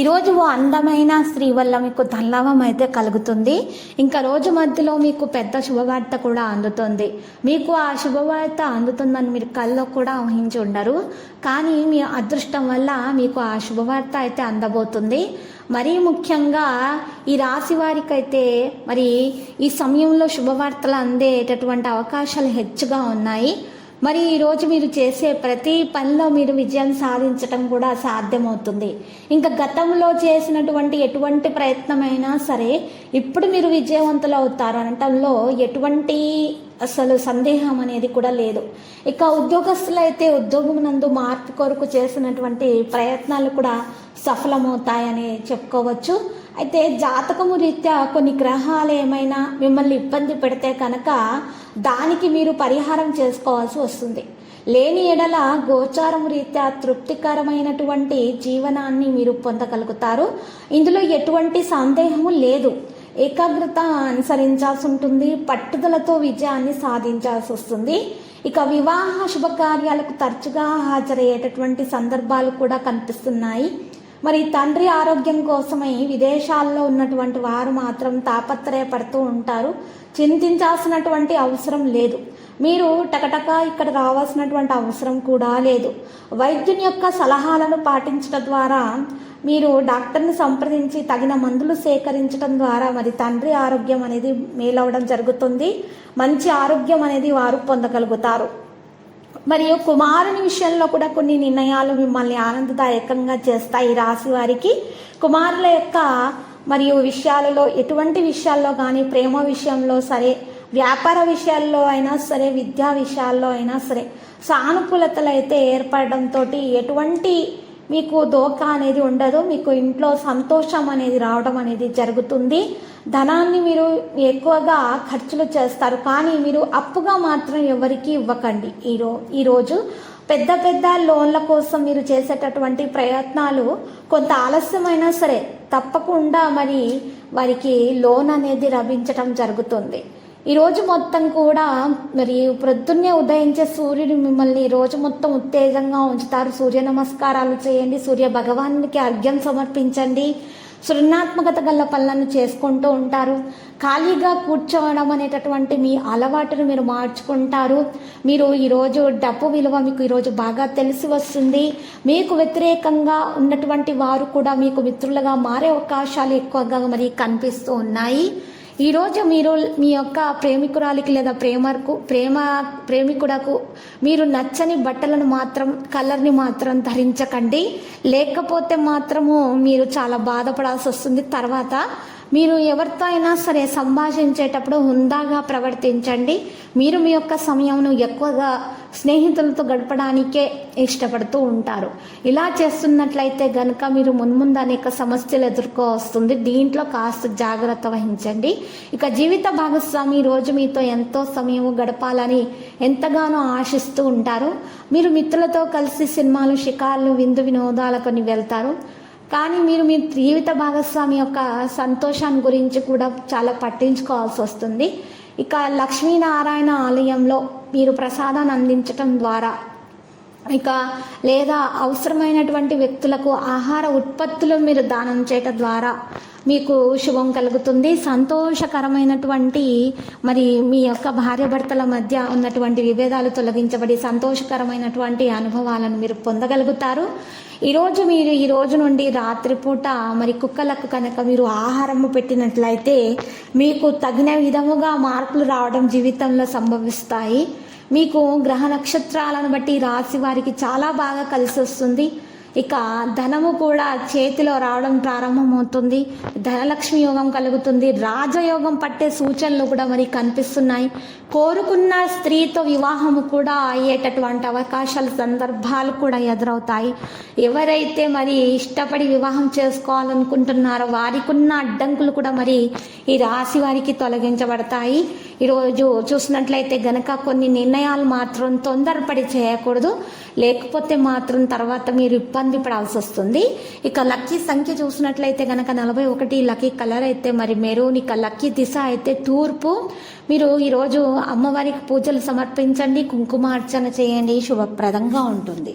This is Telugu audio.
ఈరోజు ఓ అందమైన స్త్రీ వల్ల మీకు తల్లవం అయితే కలుగుతుంది. ఇంకా రోజు మధ్యలో మీకు పెద్ద శుభవార్త కూడా అందుతుంది. మీకు ఆ శుభవార్త అందుతుందని మీరు కల్లో కూడా ఊహించి ఉండరు. కానీ మీ అదృష్టం వల్ల మీకు ఆ శుభవార్త అయితే అందబోతుంది. మరీ ముఖ్యంగా ఈ రాశి వారికైతే మరి ఈ సమయంలో శుభవార్తలు అందేటటువంటి అవకాశాలు హెచ్చుగా ఉన్నాయి. మరి ఈరోజు మీరు చేసే ప్రతి పనిలో మీరు విజయం సాధించటం కూడా సాధ్యమవుతుంది. ఇంకా గతంలో చేసినటువంటి ఎటువంటి ప్రయత్నమైనా సరే ఇప్పుడు మీరు విజయవంతులు అవుతారు అనటంలో ఎటువంటి అసలు సందేహం అనేది కూడా లేదు. ఇక ఉద్యోగస్తులు అయితే ఉద్యోగం నందు మార్పు కొరకు చేసినటువంటి ప్రయత్నాలు కూడా సఫలమవుతాయని చెప్పుకోవచ్చు. అయితే జాతకము రీత్యా కొన్ని గ్రహాలు ఏమైనా మిమ్మల్ని ఇబ్బంది పెడితే కనుక దానికి మీరు పరిహారం చేసుకోవాల్సి వస్తుంది. లేని ఎడల గోచారం రీత్యా తృప్తికరమైనటువంటి జీవనాన్ని మీరు పొందగలుగుతారు. ఇందులో ఎటువంటి సందేహము లేదు. ఏకాగ్రత అనుసరించాల్సి ఉంటుంది పట్టుదలతో విజయాన్ని సాధించాల్సి వస్తుంది. ఇక వివాహ శుభకార్యాలకు తరచుగా హాజరయ్యేటటువంటి సందర్భాలు కూడా కనిపిస్తున్నాయి. మరి తండ్రి ఆరోగ్యం కోసమై విదేశాల్లో ఉన్నటువంటి వారు మాత్రం తాపత్రయపడుతూ ఉంటారు. చింతించాల్సినటువంటి అవసరం లేదు. మీరు టకటక ఇక్కడ రావాల్సినటువంటి అవసరం కూడా లేదు. వైద్యుని యొక్క సలహాలను పాటించడం ద్వారా మీరు డాక్టర్ని సంప్రదించి తగిన మందులు సేకరించడం ద్వారా మరి తండ్రి ఆరోగ్యం అనేది మేలవడం జరుగుతుంది. మంచి ఆరోగ్యం అనేది వారు పొందగలుగుతారు. మరియు కుమారుని విషయంలో కూడా కొన్ని నిర్ణయాలు మిమ్మల్ని ఆనందదాయకంగా చేస్తాయి రాశి వారికి. కుమారుల యొక్క మరియు విషయాలలో ఎటువంటి విషయాల్లో కానీ ప్రేమ విషయంలో సరే వ్యాపార విషయాల్లో అయినా సరే విద్యా విషయాల్లో అయినా సరే సానుకూలతలు అయితే ఏర్పడడంతో ఎటువంటి మీకు దోకా అనేది ఉండదు. మీకు ఇంట్లో సంతోషం అనేది రావడం అనేది జరుగుతుంది. ధనాన్ని మీరు ఎక్కువగా ఖర్చులు చేస్తారు. కానీ మీరు అప్పుగా మాత్రం ఎవరికి ఇవ్వకండి. ఈరో ఈరోజు పెద్ద పెద్ద లోన్ల కోసం మీరు చేసేటటువంటి ప్రయత్నాలు కొంత ఆలస్యమైనా సరే తప్పకుండా మరి వారికి లోన్ అనేది లభించటం జరుగుతుంది. ఈ రోజు మొత్తం కూడా మరి ప్రొద్దున్నే ఉదయించే సూర్యుడు మిమ్మల్ని రోజు మొత్తం ఉత్తేజంగా ఉంచుతారు. సూర్య నమస్కారాలు చేయండి. సూర్య భగవానికి అర్ఘ్యం సమర్పించండి. సృజనాత్మకత గల పనులను చేసుకుంటూ ఉంటారు. ఖాళీగా కూర్చోవడం అనేటటువంటి మీ అలవాటును మీరు మార్చుకుంటారు. మీరు ఈరోజు డబ్బు విలువ మీకు ఈరోజు బాగా తెలిసి వస్తుంది. మీకు వ్యతిరేకంగా ఉన్నటువంటి వారు కూడా మీకు మిత్రులుగా మారే అవకాశాలు ఎక్కువగా మరి కనిపిస్తూ ఉన్నాయి. ఈరోజు మీరు మీ యొక్క ప్రేమికురాలికి లేదా ప్రేమకు ప్రేమ ప్రేమికుడకు మీరు నచ్చని బట్టలను మాత్రం కలర్ని మాత్రం ధరించకండి. లేకపోతే మాత్రము మీరు చాలా బాధపడాల్సి వస్తుంది. తర్వాత మీరు ఎవరితో అయినా సరే సంభాషించేటప్పుడు హుందాగా ప్రవర్తించండి. మీరు మీ యొక్క సమయంను ఎక్కువగా స్నేహితులతో గడపడానికే ఇష్టపడుతూ ఉంటారు. ఇలా చేస్తున్నట్లయితే గనుక మీరు మున్ముందు అనేక సమస్యలు ఎదుర్కోవస్తుంది దీంట్లో కాస్త జాగ్రత్త వహించండి. ఇక జీవిత భాగస్వామి రోజు మీతో ఎంతో సమయం గడపాలని ఎంతగానో ఆశిస్తూ ఉంటారు. మీరు మిత్రులతో కలిసి సినిమాలు షికార్లు విందు వినోదాలకు వెళ్తారు. కానీ మీరు మీ జీవిత భాగస్వామి యొక్క సంతోషాన్ని గురించి కూడా చాలా పట్టించుకోవాల్సి వస్తుంది. ఇక లక్ష్మీనారాయణ ఆలయంలో మీరు ప్రసాదాన్ని అందించటం ద్వారా ఇక లేదా అవసరమైనటువంటి వ్యక్తులకు ఆహార ఉత్పత్తులు మీరు దానం చేయటం ద్వారా మీకు శుభం కలుగుతుంది. సంతోషకరమైనటువంటి మరి మీ యొక్క భార్యాభర్తల మధ్య ఉన్నటువంటి విభేదాలు తొలగించబడి సంతోషకరమైనటువంటి అనుభవాలను మీరు పొందగలుగుతారు. ఈరోజు మీరు ఈ రోజు నుండి రాత్రిపూట మరి కుక్కలకు కనుక మీరు ఆహారము పెట్టినట్లయితే మీకు తగిన విధముగా మార్పులు రావడం జీవితంలో సంభవిస్తాయి. మీకు గ్రహ నక్షత్రాలను బట్టి రాశి వారికి చాలా బాగా కలిసి వస్తుంది ఇక ధనము కూడా చేతిలో రావడం ప్రారంభమవుతుంది. ధనలక్ష్మి యోగం కలుగుతుంది. రాజయోగం పట్టే సూచనలు కూడా మరి కనిపిస్తున్నాయి. కోరుకున్న స్త్రీతో వివాహము కూడా అయ్యేటటువంటి అవకాశాలు సందర్భాలు కూడా ఎదురవుతాయి. ఎవరైతే మరి ఇష్టపడి వివాహం చేసుకోవాలనుకుంటున్నారో వారికి ఉన్న అడ్డంకులు కూడా మరి ఈ రాశి వారికి తొలగించబడతాయి. ఈరోజు చూసినట్లయితే గనక కొన్ని నిర్ణయాలు మాత్రం తొందరపడి చేయకూడదు. లేకపోతే మాత్రం తర్వాత మీరు ఇబ్బంది పడాల్సి వస్తుంది. ఇక లక్కీ సంఖ్య చూసినట్లయితే కనుక నలభై ఒకటి లక్కీ కలర్ అయితే మరి మెరూన్ ఇక లక్కీ దిశ అయితే తూర్పు. మీరు ఈరోజు అమ్మవారికి పూజలు సమర్పించండి కుంకుమార్చన చేయండి శుభప్రదంగా ఉంటుంది.